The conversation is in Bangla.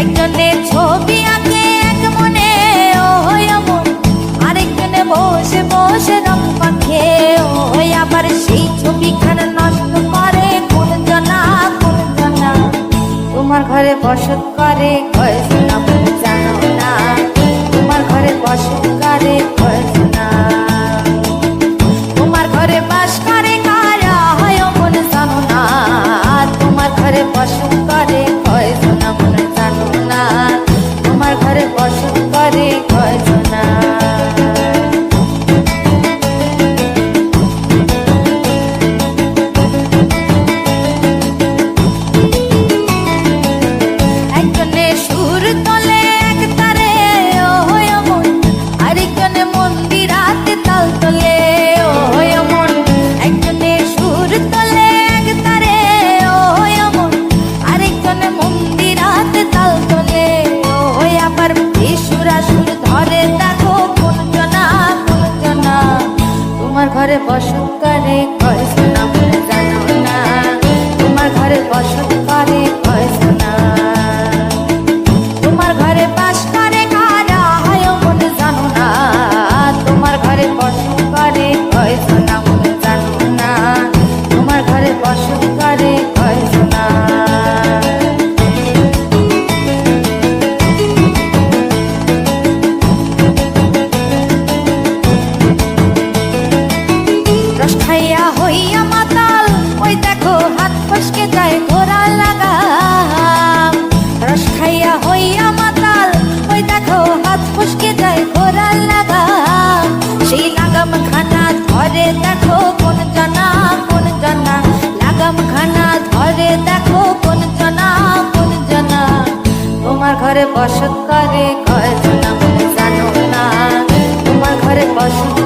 একজনে ছবি আঁকে, এক মনে আরেকজনে বসে বসে রং সেই ছবিখানা নষ্ট করে জনা জনা তোমার ঘরে বসত করে কয়েস না জানো না। তোমার ঘরে বসত করে কয়েস না করে ঘরে বসত করে কয় মনে জানো না? তোমার ঘরে বসত যায় লাগা। সেই লাগাম খানা ধরে দেখো কোন জানা কোন জানা। লাগাম খানা ধরে দেখো কোন জানা কোন জানা। তোমার ঘরে বসত করে কয় জানা জানো না। তোমার ঘরে বসত